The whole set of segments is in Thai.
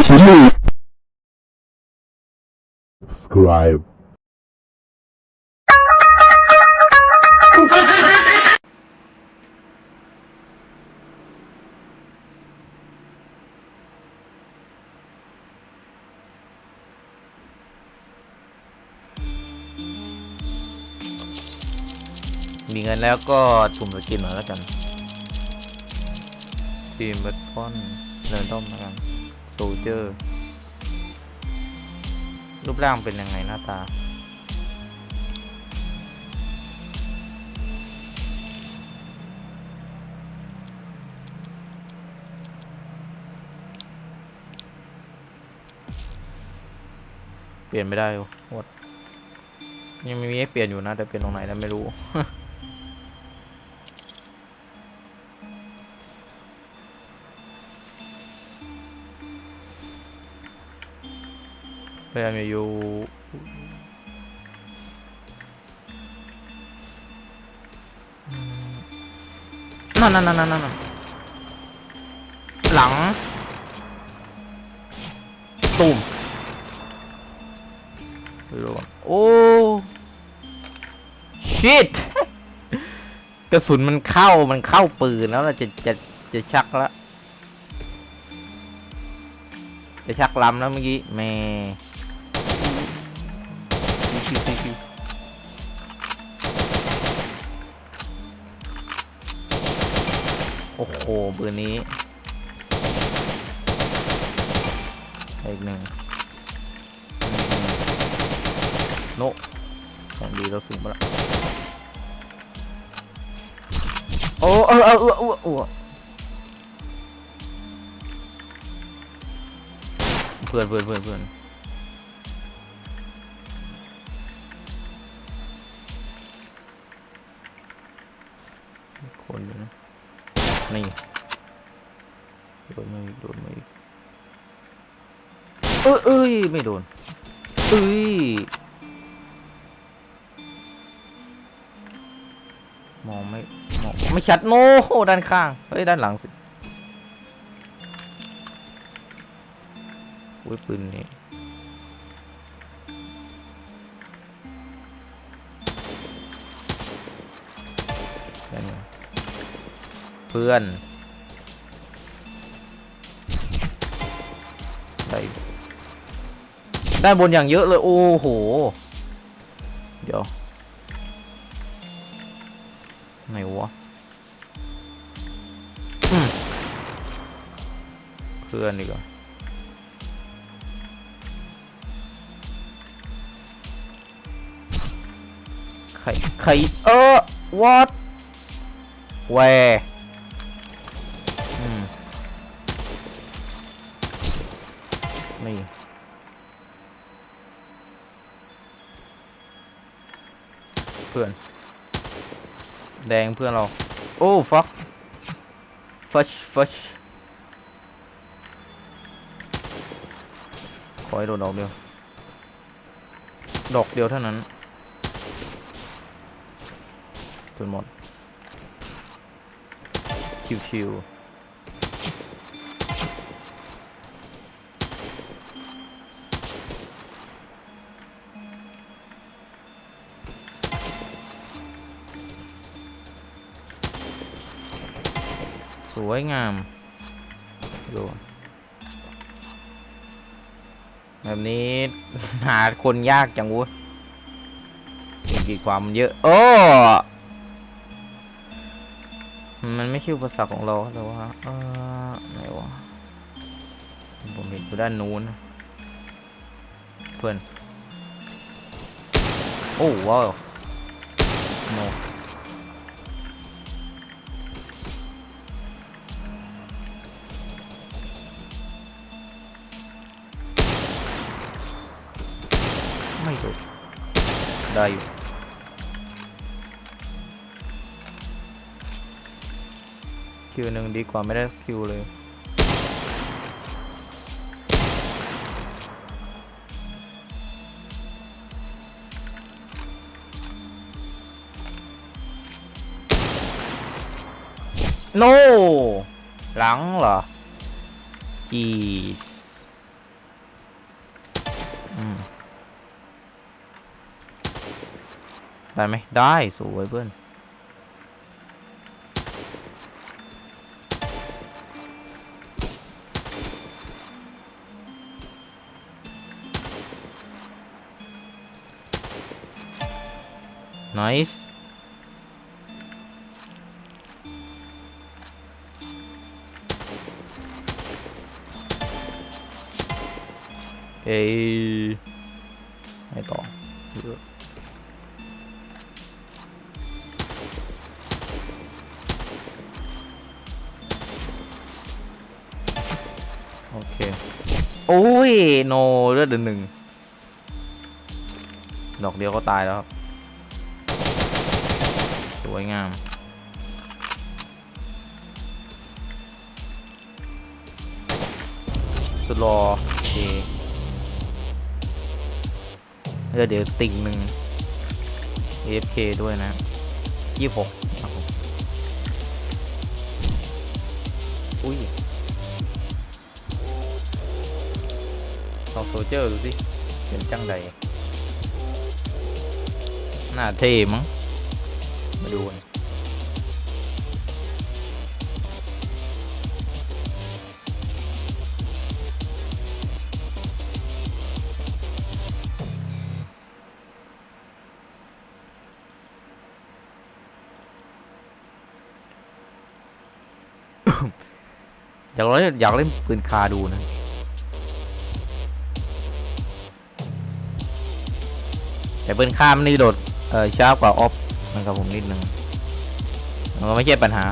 subscribe มีเงินแล้วก็สุ่มสกินหน่อยแล้วกัน ทีมเบทฟอนเนินต้มแล้วกัน โซเจอร์รูปร่างเป็นยังไงหน้าตา เปลี่ยนไม่ได้โหดยังไม่มีให้เปลี่ยนอยู่นะ แต่เปลี่ยนตรงไหนแล้วไม่รู้ พยายามอย่าอยู่นั่นนั่นนั่นนั่นหลัง ตุ่มโดนโอ้ ชิต กระสุนมันเข้า มันเข้าปืนแล้วเราจะ จะ จะชักแล้ว จะชักลำแล้วเมื่อกี้แม่ ชิวชิวชิวโอ้โหปืนนี้อีกหนึ่งโนของดีเราสูงไปละโอ้เออเออเออเออเออเพื่อนเพื่อนเพื่อนเพื่อน เอ้ย ไม่โดน เอ้ย มองไม่ มองไม่ชัดโน้ด้านข้าง เฮ้ย ด้านหลังสิอุ้ยปืนนี้เพื่อนได้ ด้านบนอย่างเยอะเลย โอ้โห เดี๋ยว ไหนวะเพื่อนดีกว่าใครใครเออ what where นี่ เพื่อน แดงเพื่อนเรา โอ้ฟักฟัชฟัชขอให้โดนดอกเดียว ดอกเดียวเท่านั้นจนหมด ชิวๆ สวยงาม ดู แบบนี้ หาคนยากจังวุ้ยกีความมันเยอะ โอ้ มันไม่ใช่อุปสรรคของเราแต่ว่าเออไหนวะผมเห็นอยู่ด้านนู้นเพื่อน โอ้ว้าวโน ไม่โดนได้อยู่คิวหนึ่งดีกว่าไม่ได้คิวเลยโนหลังเหรอจี ได้ไหมได้สวยเพื่อน nice เอ้ยไม่ต่อ เยอะโอเคโอ้ยโนเลือดเดือนหนึ่งดอกเดียวก็ตายแล้วครับสวยงามสุดรอโอเคเดี๋ยวเดี๋ยวติ่งหนึ่ง AFK ด้วยนะยี่หก เอาโซเจอร์ดูสิเป็นจังใดหน้าเท่มั้งมาดูกันอยากเล่นอยากเล่นปืนคาดูนะ แต่ปืนคามันนี่โดดเออช้ากว่าออฟนะครับผมนิดนึงมันก็ไม่ใช่ปัญหา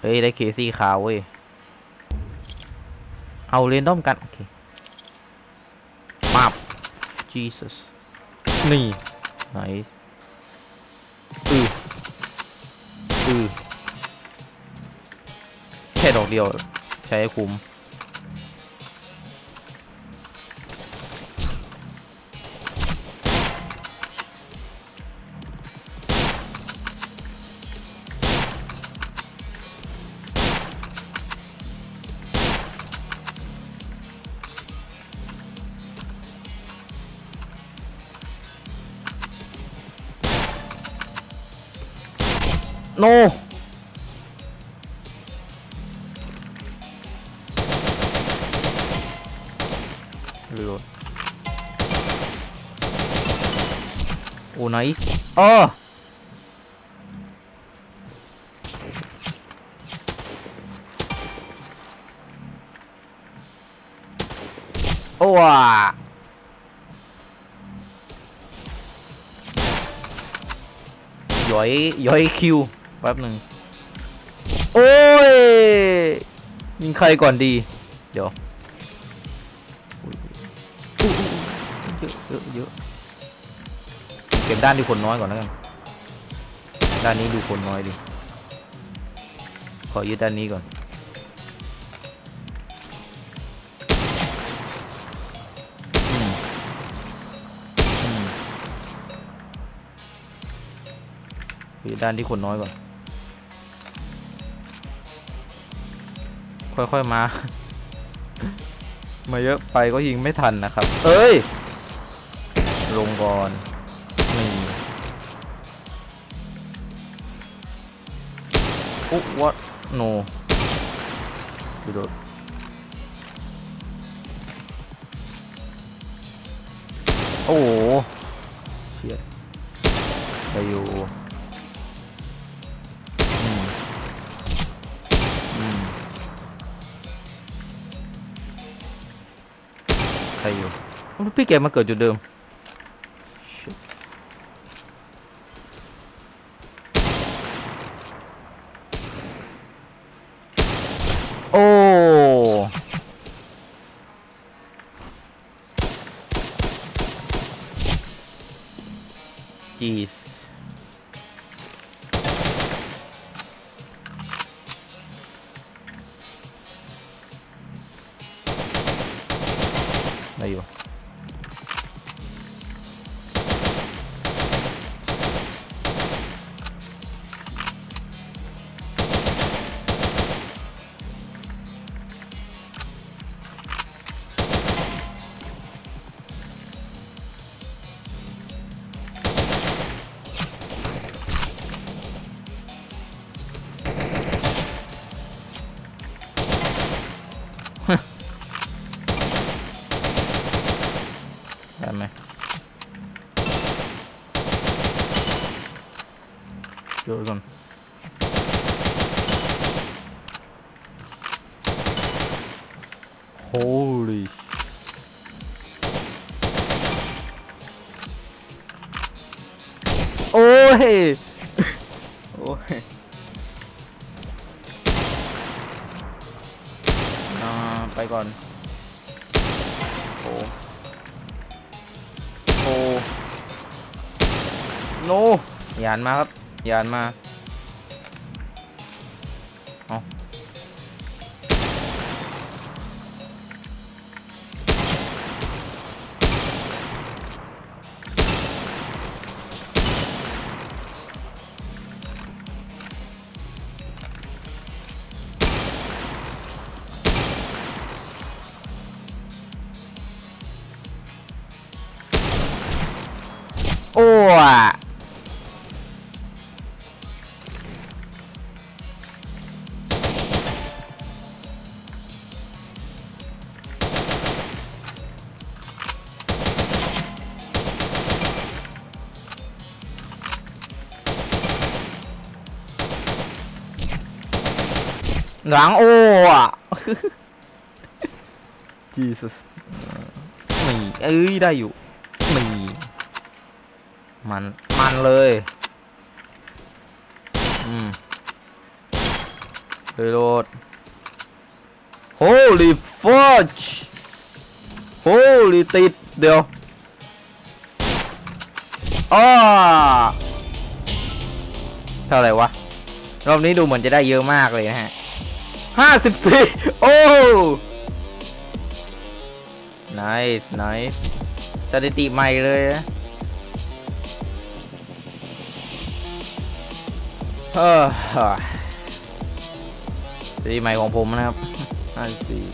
เฮ้ย ได้เคซี่ขาวเว้ย เอาเรนดอมกัน โอเคปับ Jesus นี่ไหนอืออือแค่ดอกเดียวใช้ให้คุ้ม โนเรือโอ้ไนส์ แป๊บหนึ่งโอ้ย ยิงใครก่อนดี เดี๋ยวเยอะเยอะเยอะเก็บด้านที่คนน้อยก่อนแล้วกัน ด้านนี้ดูคนน้อยดิ ขอยึดด้านนี้ก่อนอืมอืมยึดด้านที่คนน้อยก่อน ค่อยๆมา มาเยอะไปก็ยิงไม่ทันนะครับ เอ้ย ลงก่อนนี่อุ๊วัดโนดูโดดโอ้โหเชียไปอยู่ อยู่โอ้พี่แกมาเกิดจุดเดิมโอ้จีส ไ Holy โอ้ย โอ้ย อ่า ไปก่อน โอ้โอ้โนยานมาครับ ยานมา เอา อ้อะหลังโอ้อะ Jesus มีเอ้ยได้อยู่ มัน มันเลย อืมรีโหลด Holy fudge Holy ติด เดี๋ยวอ้าเท่าไหร่วะ รอบนี้ดูเหมือนจะได้เยอะมากเลยนะฮะห้าสิบสี่โอ้ nice nice สถิติใหม่เลยนะ เออสถิติใหม่ของผมนะครับห้าสี่